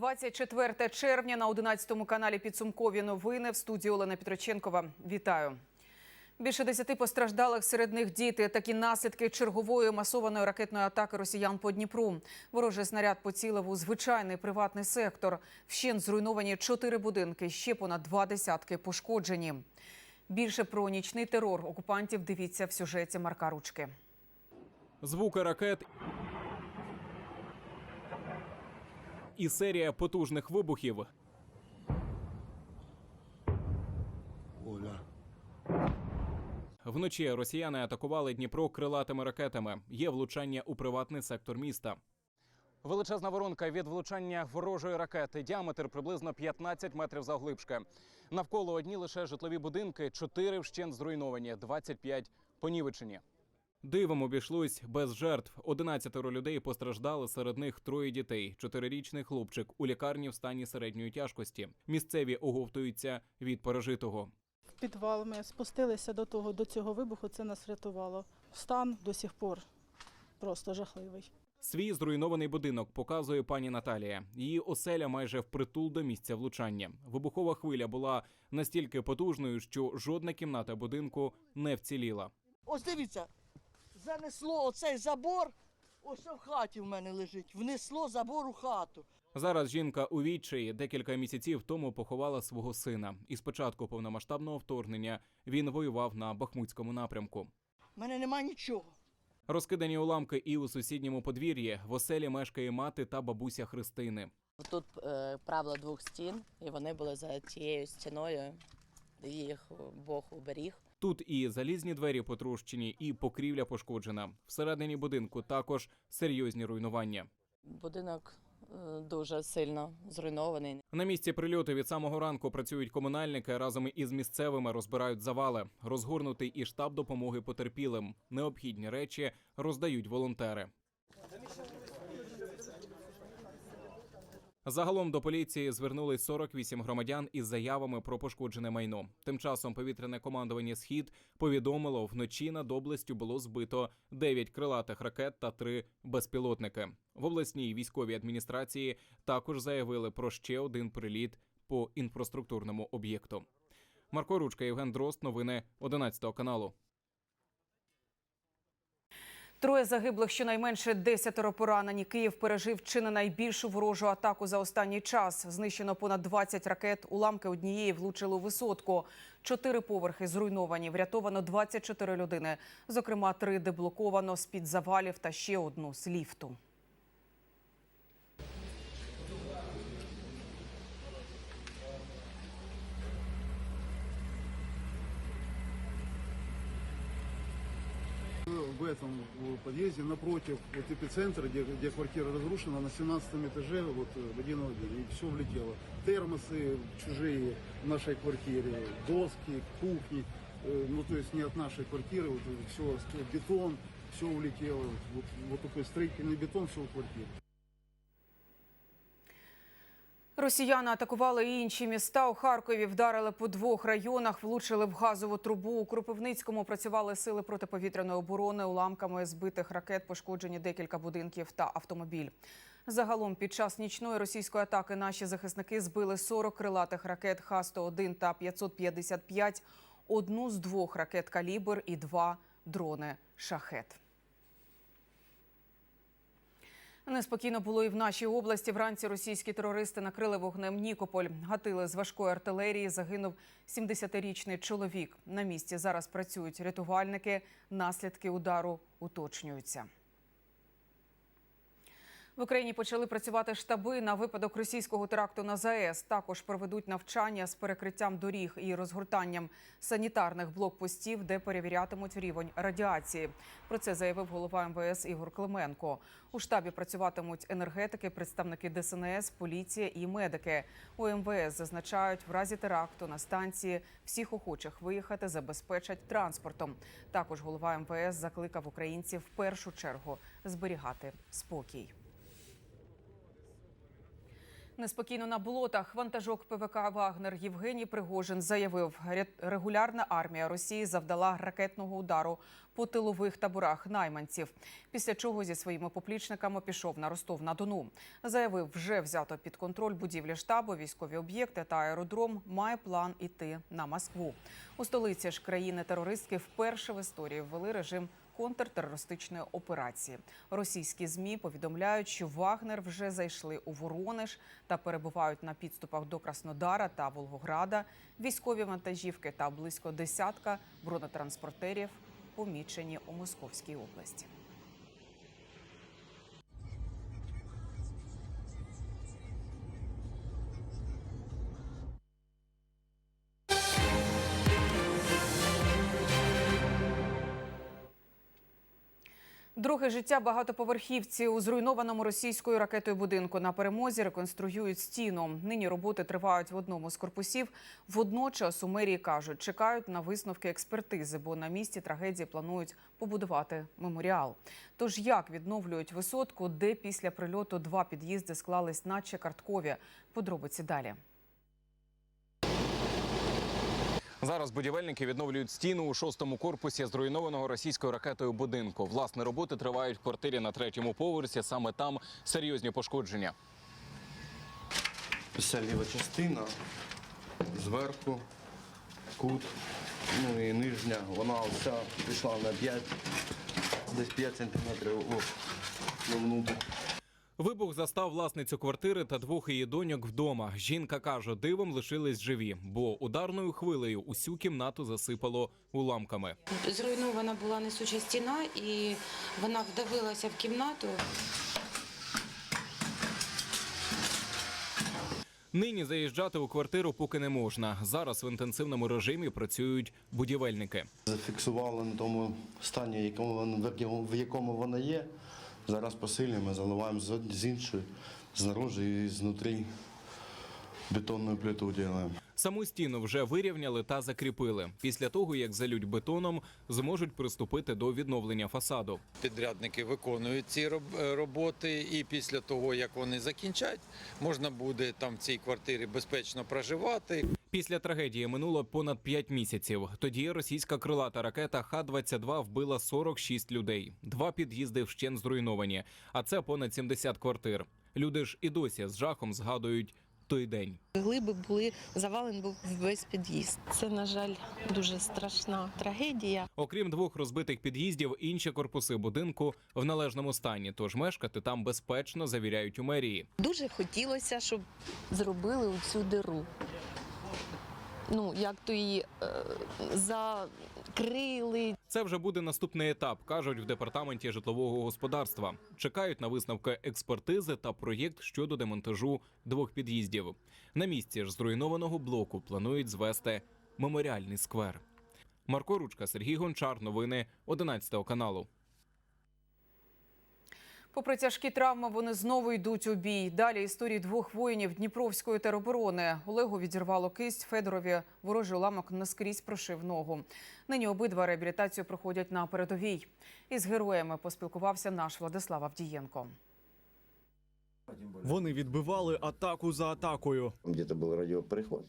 24 червня на 11 каналі підсумкові новини в студії Олена Петроченкова. Вітаю. Більше десяти постраждалих серед них діти. Такі наслідки чергової масованої ракетної атаки росіян по Дніпру. Ворожий снаряд поцілив у звичайний приватний сектор. Вщент зруйновані чотири будинки, ще понад два десятки пошкоджені. Більше про нічний терор окупантів дивіться в сюжеті Марка Ручки. Звуки ракет і серія потужних вибухів. Оля. Вночі росіяни атакували Дніпро крилатими ракетами. Є влучання у приватний сектор міста. Величезна воронка від влучання ворожої ракети. Діаметр приблизно 15 метрів завглибшки. Навколо одні лише житлові будинки, 4 вщент зруйновані, 25 понівечені. Дивом обійшлось без жертв. 11 людей постраждали, серед них троє дітей. Чотирирічний хлопчик у лікарні в стані середньої тяжкості. Місцеві оговтуються від пережитого. в підвал. Ми спустилися до того, до цього вибуху, це нас врятувало. Стан до сих пор просто жахливий. Свій зруйнований будинок показує пані Наталія. Її оселя майже впритул до місця влучання. Вибухова хвиля була настільки потужною, що жодна кімната будинку не вціліла. Ось дивіться, занесло оцей забор, ось в хаті в мене лежить. Внесло забор у хату. Зараз жінка у відчаї декілька місяців тому поховала свого сина. І з початку повномасштабного вторгнення він воював на Бахмутському напрямку. У мене нема нічого. Розкидані уламки і у сусідньому подвір'ї в оселі мешкає мати та бабуся Христини. Тут е, правило двох стін, і вони були за цією стіною. Їх Бог уберіг. Тут і залізні двері потрощені, і покрівля пошкоджена. Всередині будинку також серйозні руйнування. Будинок е, дуже сильно зруйнований. На місці прильоту від самого ранку працюють комунальники разом із місцевими розбирають завали. Розгорнутий і штаб допомоги потерпілим. Необхідні речі роздають волонтери. Загалом до поліції звернулись 48 громадян із заявами про пошкоджене майно. Тим часом повітряне командування Схід повідомило, вночі над областю було збито 9 крилатих ракет та 3 безпілотники. В обласній військовій адміністрації також заявили про ще один приліт по інфраструктурному об'єкту. Марко Ручка, Євген Дрозд. Новини 11 каналу. Троє загиблих, щонайменше десятеро поранені. Київ пережив чи не найбільшу ворожу атаку за останній час. Знищено понад 20 ракет. Уламки однієї влучили у висотку. Чотири поверхи зруйновані. Врятовано 24 людини. Зокрема, три деблоковано з під завалів та ще одну з ліфту. В этом э, подъезде напротив вот эпицентра, где, где квартира разрушена, на 17 этаже вот э, в один один, и все влетело. Термосы чужие в нашей квартире, доски, кухни, э, ну то есть не от нашей квартиры, вот все, бетон, все улетело, вот, вот такой строительный бетон, все в квартире. Росіяни атакували інші міста. У Харкові вдарили по двох районах, влучили в газову трубу. У Кропивницькому працювали сили протиповітряної оборони. Уламками збитих ракет пошкоджені декілька будинків та автомобіль. Загалом під час нічної російської атаки наші захисники збили 40 крилатих ракет Х-101 та 555, одну з двох ракет «Калібр» і два дрони «Шахет». Неспокійно було і в нашій області. Вранці російські терористи накрили вогнем Нікополь. Гатили з важкої артилерії. Загинув 70-річний чоловік. На місці зараз працюють рятувальники. Наслідки удару уточнюються. В Україні почали працювати штаби на випадок російського теракту на ЗАЕС. Також проведуть навчання з перекриттям доріг і розгортанням санітарних блокпостів, де перевірятимуть рівень радіації. Про це заявив голова МВС Ігор Клименко. У штабі працюватимуть енергетики, представники ДСНС, поліція і медики. У МВС зазначають, в разі теракту на станції всіх охочих виїхати забезпечать транспортом. Також голова МВС закликав українців в першу чергу зберігати спокій. Неспокійно на болотах вантажок ПВК Вагнер Євгеній Пригожин заявив, «Ре- регулярна армія Росії завдала ракетного удару по тилових таборах найманців. Після чого зі своїми поплічниками пішов на Ростов на Дону. Заявив, вже взято під контроль будівлі штабу, військові об'єкти та аеродром. Має план іти на Москву. У столиці ж країни терористки вперше в історії ввели режим контртерористичної операції. Російські змі повідомляють, що Вагнер вже зайшли у Воронеж та перебувають на підступах до Краснодара та Волгограда. Військові вантажівки та близько десятка бронетранспортерів помічені у Московській області. Друге життя багатоповерхівці у зруйнованому російською ракетою будинку на перемозі реконструюють стіну. Нині роботи тривають в одному з корпусів. Водночас у мерії кажуть, чекають на висновки експертизи, бо на місці трагедії планують побудувати меморіал. Тож як відновлюють висотку, де після прильоту два під'їзди склались, наче карткові. Подробиці далі. Зараз будівельники відновлюють стіну у шостому корпусі зруйнованого російською ракетою будинку. Власне, роботи тривають в квартирі на третьому поверсі. Саме там серйозні пошкодження. Вся ліва частина зверху, кут, ну і нижня, вона вся пішла на 5, десь 5 сантиметрів о. Вибух застав власницю квартири та двох її доньок вдома. Жінка каже, дивом лишились живі, бо ударною хвилею усю кімнату засипало уламками. Зруйнована була несуча стіна, і вона вдавилася в кімнату. Нині заїжджати у квартиру поки не можна. Зараз в інтенсивному режимі працюють будівельники. Зафіксували на тому стані, в якому вона є. Зараз посилюємо, заливаємо з іншої, знаружи і знутрі бетонну плиту робимо. Саму стіну вже вирівняли та закріпили. Після того, як залють бетоном, зможуть приступити до відновлення фасаду. Підрядники виконують ці е, роботи, і після того, як вони закінчать, можна буде там в цій квартирі безпечно проживати. Після трагедії минуло понад 5 місяців. Тоді російська крилата ракета Х-22 вбила 46 людей. Два під'їзди вщен зруйновані, а це понад 70 квартир. Люди ж і досі з жахом згадують той день. Глиби були завален був весь під'їзд. Це, на жаль, дуже страшна трагедія. Окрім двох розбитих під'їздів, інші корпуси будинку в належному стані. Тож мешкати там безпечно завіряють у мерії. Дуже хотілося, щоб зробили цю диру. Ну, як то її е, закрили. Це вже буде наступний етап, кажуть в департаменті житлового господарства. Чекають на висновки експертизи та проєкт щодо демонтажу двох під'їздів. На місці ж зруйнованого блоку планують звести меморіальний сквер. Марко Ручка, Сергій Гончар. Новини 11 каналу. Попри тяжкі травми, вони знову йдуть у бій. Далі історії двох воїнів Дніпровської тероборони. Олегу відірвало кисть, Федорові ворожий уламок наскрізь прошив ногу. Нині обидва реабілітацію проходять на передовій. Із героями поспілкувався наш Владислав Авдієнко. Вони відбивали атаку за атакою. Где-то был радиоприход.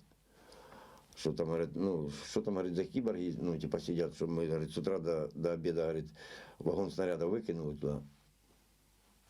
Что там, говорит, ну, что там, говорит, за киборги, ну, типа сидят, что мы, говорит, с утра до, до обеда, говорит, вагон снаряда выкинули туда.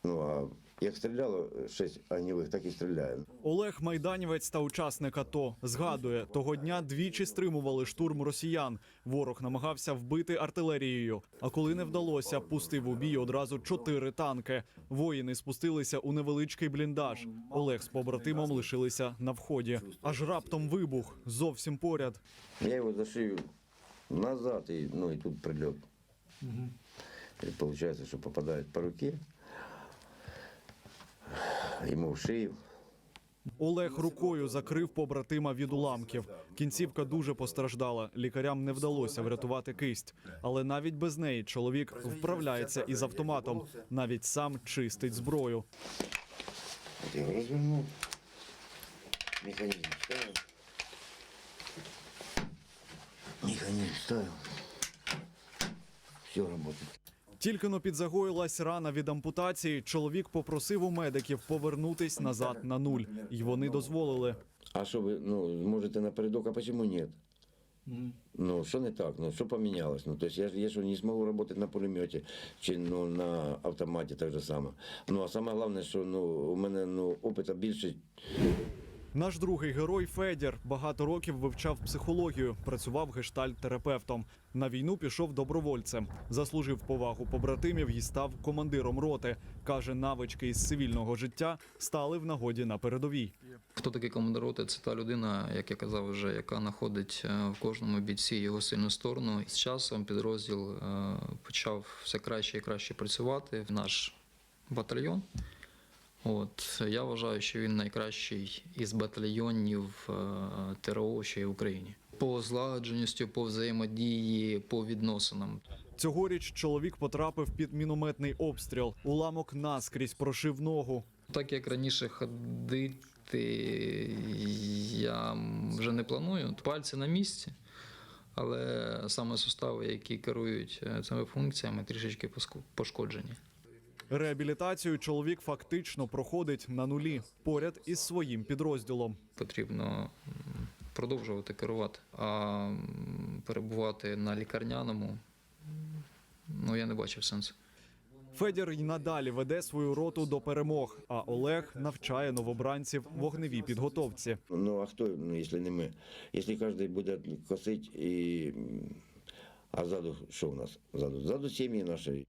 Ну, а як стріляло шість огневих, так і стріляємо. Олег Майданівець та учасник АТО згадує, того дня двічі стримували штурм росіян. Ворог намагався вбити артилерією. А коли не вдалося, пустив у бій одразу чотири танки. Воїни спустилися у невеличкий бліндаж. Олег з побратимом лишилися на вході. Аж раптом вибух зовсім поряд. Я його за шию назад, і, ну, і тут прильот. І получается, що попадає по руке, йому в шию. Олег рукою закрив побратима від уламків. Кінцівка дуже постраждала. Лікарям не вдалося врятувати кисть, але навіть без неї чоловік вправляється із автоматом. Навіть сам чистить зброю. Розвернув, механізм ставив. Механізм ставив. Все работает. Тільки но підзагоїлась рана від ампутації. Чоловік попросив у медиків повернутись назад на нуль, і вони дозволили. А що ви ну, можете напередок, а почему нет? Ну, що не так? Ну, що помінялось? Ну, то я, ж- я що, не зможу працювати на пулеметі чи ну, на автоматі так же само. Ну, а саме головне, що ну, у мене ну, опиту більше, Наш другий герой Федір багато років вивчав психологію, працював гештальт-терапевтом. На війну пішов добровольцем, заслужив повагу побратимів і став командиром роти. каже, навички із цивільного життя стали в нагоді на передовій. Хто такий командир роти? Це та людина, як я казав вже, яка знаходить е, в кожному бійці його сильну сторону. З часом підрозділ е, почав все краще і краще працювати. Наш батальйон. От я вважаю, що він найкращий із батальйонів е, ТРО, що є в Україні. По злагодженістю, по взаємодії, по відносинам. Цьогоріч чоловік потрапив під мінометний обстріл. Уламок наскрізь прошив ногу. Так як раніше ходити я вже не планую. Пальці на місці, але саме сустави, які керують е, цими функціями, трішечки пошкоджені. Реабілітацію чоловік фактично проходить на нулі поряд із своїм підрозділом. Потрібно продовжувати керувати, а перебувати на лікарняному. Ну, я не бачив сенсу. Федір й надалі веде свою роту до перемог. А Олег навчає новобранців вогневій підготовці. ну а хто, ну, якщо не ми? Якщо кожен буде косити і. А ззаду що у нас? Ззаду, ззаду сім'ї наші.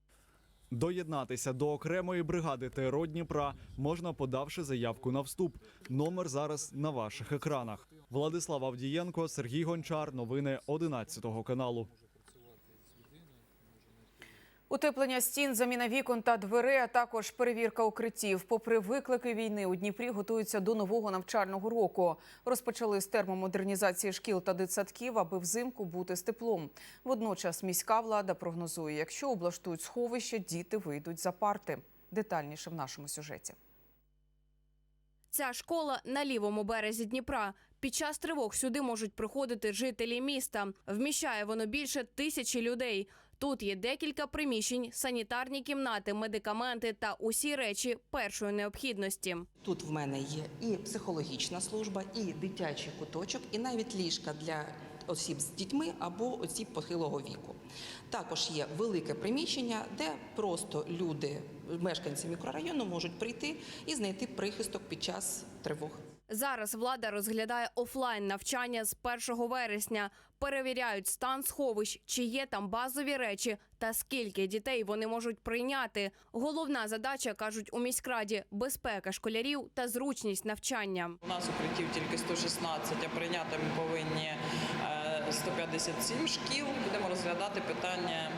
Доєднатися до окремої бригади ТРО Дніпра можна, подавши заявку на вступ. Номер зараз на ваших екранах. Владислав Авдієнко, Сергій Гончар. Новини 11 каналу. Утеплення стін, заміна вікон та дверей, а також перевірка укриттів. Попри виклики війни, у Дніпрі готуються до нового навчального року. Розпочали з термомодернізації шкіл та дитсадків, аби взимку бути з теплом. Водночас міська влада прогнозує, якщо облаштують сховище, діти вийдуть за парти. Детальніше в нашому сюжеті. Ця школа на лівому березі Дніпра. Під час тривог сюди можуть приходити жителі міста. Вміщає воно більше тисячі людей. Тут є декілька приміщень, санітарні кімнати, медикаменти та усі речі першої необхідності. Тут в мене є і психологічна служба, і дитячий куточок, і навіть ліжка для осіб з дітьми або осіб похилого віку. Також є велике приміщення, де просто люди, мешканці мікрорайону, можуть прийти і знайти прихисток під час тривог. Зараз влада розглядає офлайн навчання з 1 вересня. Перевіряють стан сховищ, чи є там базові речі та скільки дітей вони можуть прийняти. Головна задача кажуть у міськраді безпека школярів та зручність навчання. У нас укриттів тільки 116, а прийняти ми повинні е, 157 шкіл. Будемо розглядати питання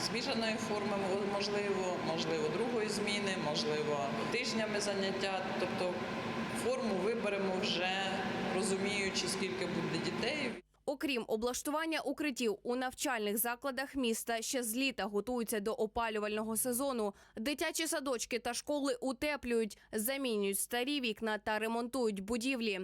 змішаної форми, можливо, можливо, другої зміни, можливо, тижнями заняття. Тобто форму виберемо вже розуміючи, скільки буде дітей. Окрім облаштування укриттів у навчальних закладах міста, ще з літа готуються до опалювального сезону. Дитячі садочки та школи утеплюють, замінюють старі вікна та ремонтують будівлі.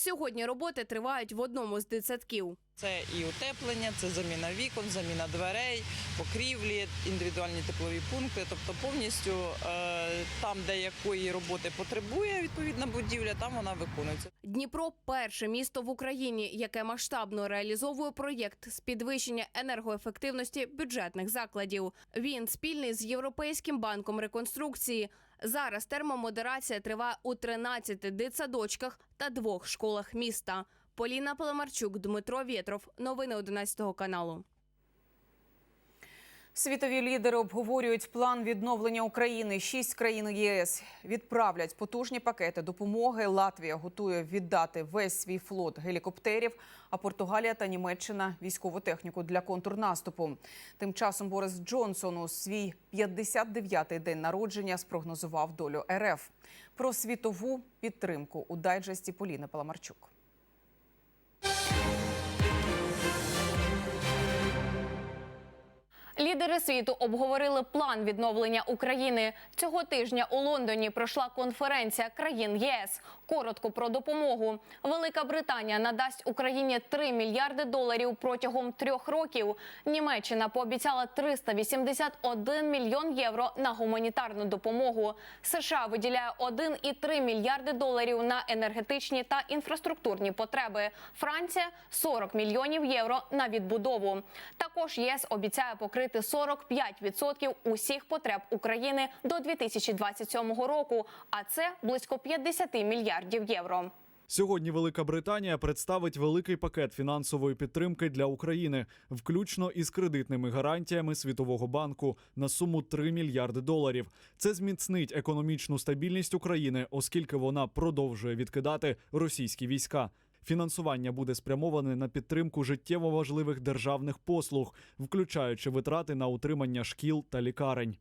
Сьогодні роботи тривають в одному з дитсадків. Це і утеплення, це заміна вікон, заміна дверей, покрівлі, індивідуальні теплові пункти. Тобто повністю е, там, де якої роботи потребує відповідна будівля, там вона виконується. Дніпро перше місто в Україні, яке масштабно реалізовує проєкт з підвищення енергоефективності бюджетних закладів. Він спільний з Європейським банком реконструкції. Зараз термомодерація триває у 13 дитсадочках та двох школах міста. Поліна Паламарчук, Дмитро Вєтров. Новини 11 каналу. Світові лідери обговорюють план відновлення України. Шість країн ЄС відправлять потужні пакети допомоги. Латвія готує віддати весь свій флот гелікоптерів. А Португалія та Німеччина військову техніку для контрнаступу. Тим часом Борис Джонсон у свій 59-й день народження спрогнозував долю РФ. Про світову підтримку у дайджесті Поліни Паламарчук. Лідери світу обговорили план відновлення України. Цього тижня у Лондоні пройшла конференція країн ЄС. Коротко про допомогу. Велика Британія надасть Україні 3 мільярди доларів протягом трьох років. Німеччина пообіцяла 381 мільйон євро на гуманітарну допомогу. США виділяє 1,3 мільярди доларів на енергетичні та інфраструктурні потреби. Франція 40 мільйонів євро на відбудову. Також ЄС обіцяє покрити 45% усіх потреб України до 2027 року, а це близько 50 мільярдів євро. Сьогодні Велика Британія представить великий пакет фінансової підтримки для України, включно із кредитними гарантіями Світового банку на суму 3 мільярди доларів. Це зміцнить економічну стабільність України, оскільки вона продовжує відкидати російські війська. Фінансування буде спрямоване на підтримку життєво важливих державних послуг, включаючи витрати на утримання шкіл та лікарень.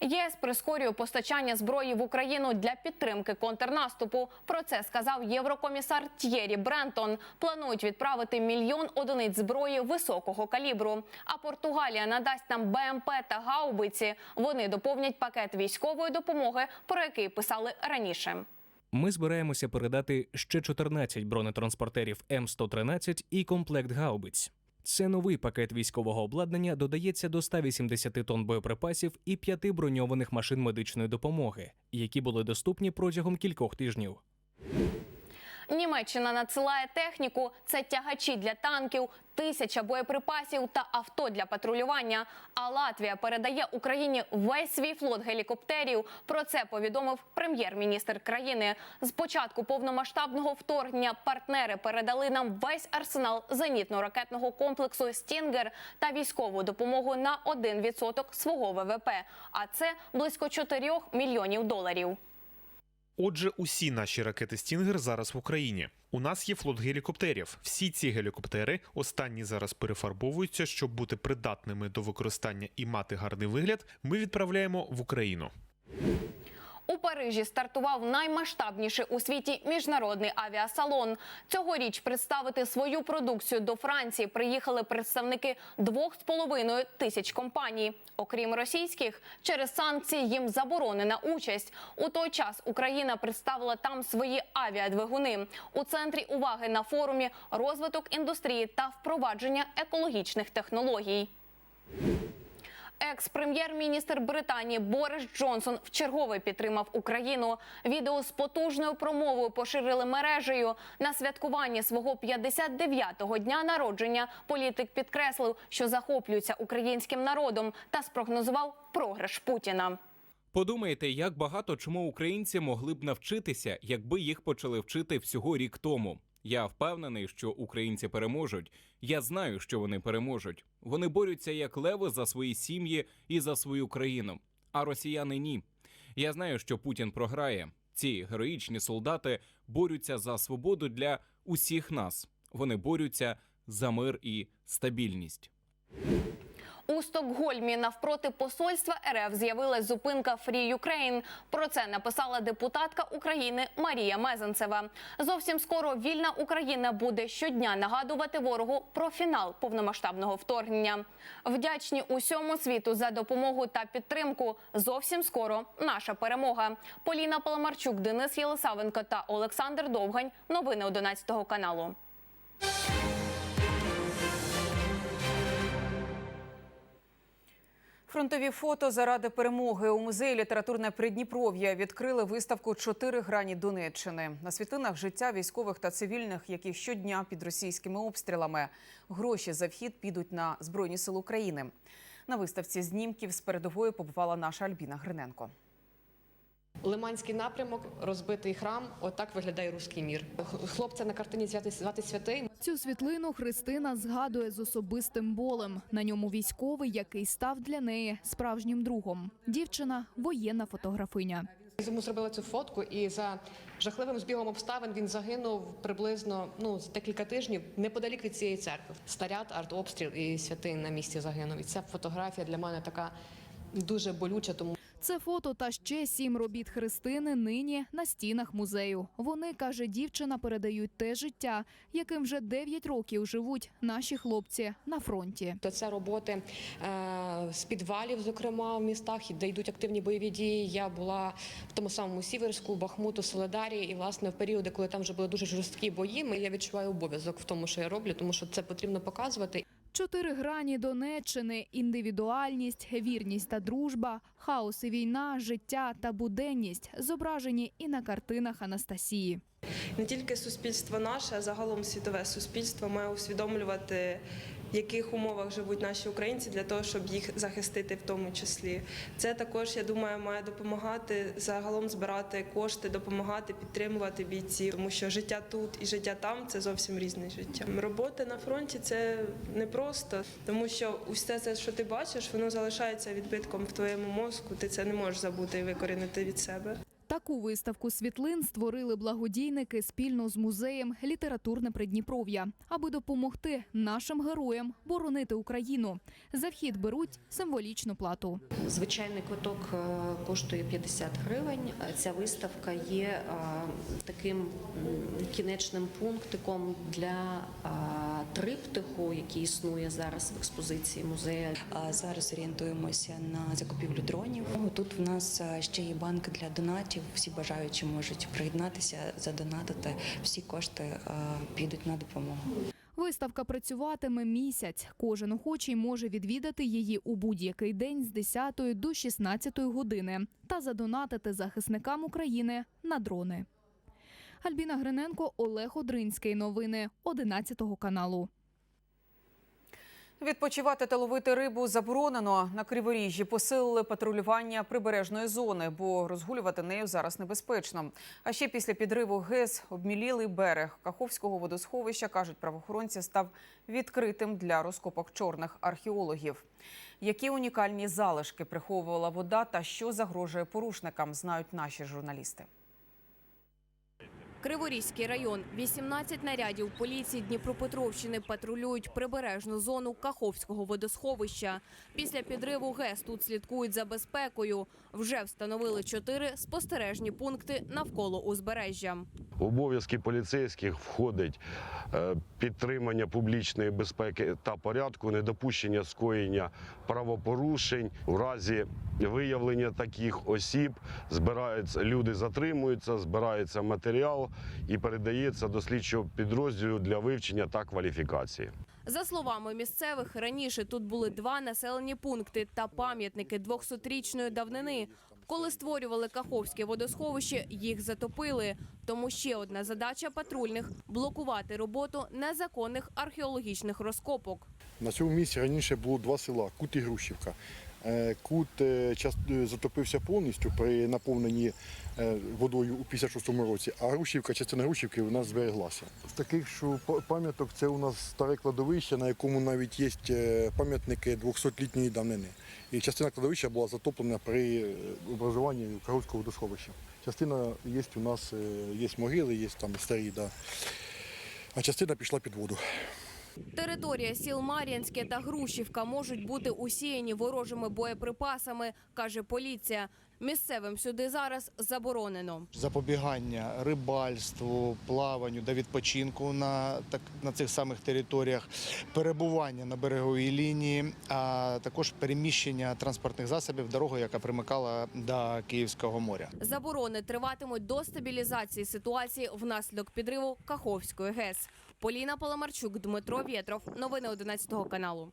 ЄС прискорює постачання зброї в Україну для підтримки контрнаступу. Про це сказав єврокомісар Т'єрі Брентон. Планують відправити мільйон одиниць зброї високого калібру. А Португалія надасть нам БМП та гаубиці. Вони доповнять пакет військової допомоги, про який писали раніше. Ми збираємося передати ще 14 бронетранспортерів М113 і комплект гаубиць. Це новий пакет військового обладнання додається до 180 тонн боєприпасів і п'яти броньованих машин медичної допомоги, які були доступні протягом кількох тижнів. Німеччина надсилає техніку. Це тягачі для танків, тисяча боєприпасів та авто для патрулювання. А Латвія передає Україні весь свій флот гелікоптерів. Про це повідомив прем'єр-міністр країни. З початку повномасштабного вторгнення партнери передали нам весь арсенал зенітно-ракетного комплексу Стінгер та військову допомогу на 1% свого ВВП. А це близько 4 мільйонів доларів. Отже, усі наші ракети Стінгер зараз в Україні. У нас є флот гелікоптерів. Всі ці гелікоптери останні зараз перефарбовуються, щоб бути придатними до використання і мати гарний вигляд. Ми відправляємо в Україну. У Парижі стартував наймасштабніший у світі міжнародний авіасалон. Цьогоріч представити свою продукцію до Франції приїхали представники двох з половиною тисяч компаній. Окрім російських, через санкції їм заборонена участь. У той час Україна представила там свої авіадвигуни. У центрі уваги на форумі розвиток індустрії та впровадження екологічних технологій. Екс-прем'єр-міністр Британії Борис Джонсон вчергове підтримав Україну. Відео з потужною промовою поширили мережею. На святкуванні свого 59-го дня народження політик підкреслив, що захоплюється українським народом та спрогнозував програш Путіна. Подумайте, як багато чому українці могли б навчитися, якби їх почали вчити всього рік тому. Я впевнений, що українці переможуть. Я знаю, що вони переможуть. Вони борються як леви за свої сім'ї і за свою країну. А росіяни ні. Я знаю, що Путін програє. Ці героїчні солдати борються за свободу для усіх нас. Вони борються за мир і стабільність. У Стокгольмі навпроти посольства РФ з'явилась зупинка Free Ukraine. Про це написала депутатка України Марія Мезенцева. Зовсім скоро вільна Україна буде щодня нагадувати ворогу про фінал повномасштабного вторгнення. Вдячні усьому світу за допомогу та підтримку. Зовсім скоро наша перемога. Поліна Паламарчук, Денис Єлисавенко та Олександр Довгань. Новини 11 каналу. Фронтові фото заради перемоги у музеї літературне Придніпров'я відкрили виставку Чотири грані Донеччини. На світлинах життя військових та цивільних, які щодня під російськими обстрілами. Гроші за вхід підуть на Збройні Сили України. На виставці знімків з передової побувала наша Альбіна Гриненко. Лиманський напрямок, розбитий храм. Отак виглядає руський мір. Хлопця на картині звати, звати святий. Цю світлину Христина згадує з особистим болем. На ньому військовий, який став для неї справжнім другом. Дівчина воєнна фотографиня. Йому зробили цю фотку, і за жахливим збігом обставин він загинув приблизно ну за декілька тижнів неподалік від цієї церкви. Снаряд, артобстріл і святий на місці загинув. І ця фотографія для мене така дуже болюча, тому Це фото та ще сім робіт Христини нині на стінах музею. Вони каже, дівчина передають те життя, яким вже 9 років живуть наші хлопці на фронті. То це роботи е, з підвалів, зокрема в містах, де йдуть активні бойові дії. Я була в тому самому Сіверську, Бахмуту, Соледарі, і власне в періоди, коли там вже були дуже жорсткі бої, ми- я відчуваю обов'язок в тому, що я роблю, тому що це потрібно показувати. Чотири грані Донеччини: індивідуальність, вірність та дружба, хаос і війна, життя та буденність зображені і на картинах Анастасії. Не тільки суспільство наше, а загалом світове суспільство має усвідомлювати, в яких умовах живуть наші українці для того, щоб їх захистити в тому числі. Це також, я думаю, має допомагати загалом збирати кошти, допомагати підтримувати бійців, тому що життя тут і життя там це зовсім різне життя. Робота на фронті це непросто, тому що усе це, що ти бачиш, воно залишається відбитком в твоєму мозку. Ти це не можеш забути і викорінити від себе. Таку виставку світлин створили благодійники спільно з музеєм Літературне Придніпров'я, аби допомогти нашим героям боронити Україну. За вхід беруть символічну плату. Звичайний квиток е, коштує 50 гривень. Ця виставка є е, таким кінечним пунктиком для е, триптиху, який існує зараз в експозиції музею. А Зараз орієнтуємося на закупівлю дронів. Тут в нас ще є банк для донатів. Всі бажаючі можуть приєднатися, задонатити. Всі кошти е, підуть на допомогу. Виставка працюватиме місяць. Кожен охочий може відвідати її у будь-який день з 10 до 16 години та задонатити захисникам України на дрони. Альбіна Гриненко, Олег Одринський. Новини 11 каналу. Відпочивати та ловити рибу заборонено. На Криворіжжі посилили патрулювання прибережної зони, бо розгулювати нею зараз небезпечно. А ще після підриву ГЕС обмілілий берег Каховського водосховища, кажуть правоохоронці, став відкритим для розкопок чорних археологів. Які унікальні залишки приховувала вода та що загрожує порушникам, знають наші журналісти. Криворізький район. 18 нарядів поліції Дніпропетровщини патрулюють прибережну зону Каховського водосховища. Після підриву ГЕС тут слідкують за безпекою. Вже встановили чотири спостережні пункти навколо узбережжя. Обов'язки поліцейських входить е, підтримання публічної безпеки та порядку, недопущення скоєння правопорушень. У разі виявлення таких осіб збираються люди, затримуються, збирається матеріал і передається до слідчого підрозділу для вивчення та кваліфікації. За словами місцевих, раніше тут були два населені пункти та пам'ятники 200-річної давнини. Коли створювали Каховське водосховище, їх затопили. Тому ще одна задача патрульних блокувати роботу незаконних археологічних розкопок. На цьому місці раніше було два села Кут і Грушівка. Е, Кут е, е, затопився повністю при наповненні водою у 56-му році, а Грушівка, частина Грушівки у нас збереглася. З таких, що пам'яток, це у нас старе кладовище, на якому навіть є е, пам'ятники 200-літньої давнини. І частина кладовища була затоплена при е, образуванні Каховського водосховища. Частина є у нас, е, є могили, є там старі, да. а частина пішла під воду. Територія сіл Мар'янське та Грушівка можуть бути усіяні ворожими боєприпасами, каже поліція. Місцевим сюди зараз заборонено. запобігання рибальству, плаванню та відпочинку на, так, на цих самих територіях, перебування на береговій лінії, а також переміщення транспортних засобів дорогою, яка примикала до Київського моря. Заборони триватимуть до стабілізації ситуації внаслідок підриву Каховської ГЕС. Поліна Паламарчук, Дмитро Вєтров. Новини 11 каналу.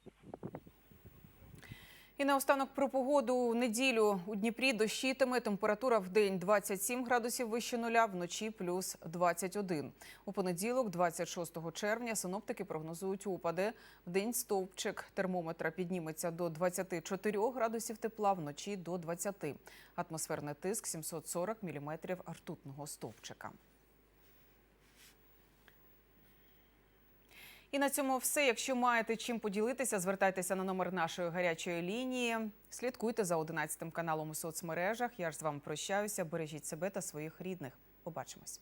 І наостанок про погоду в неділю у Дніпрі дощитиме. Температура в день 27 градусів вище нуля, вночі плюс 21. У понеділок, 26 червня, синоптики прогнозують опади. В день стовпчик термометра підніметься до 24 градусів тепла, вночі до 20. Атмосферний тиск 740 міліметрів ртутного стовпчика. І на цьому все. Якщо маєте чим поділитися, звертайтеся на номер нашої гарячої лінії. Слідкуйте за 11 каналом у соцмережах. Я ж з вами прощаюся. Бережіть себе та своїх рідних. Побачимось.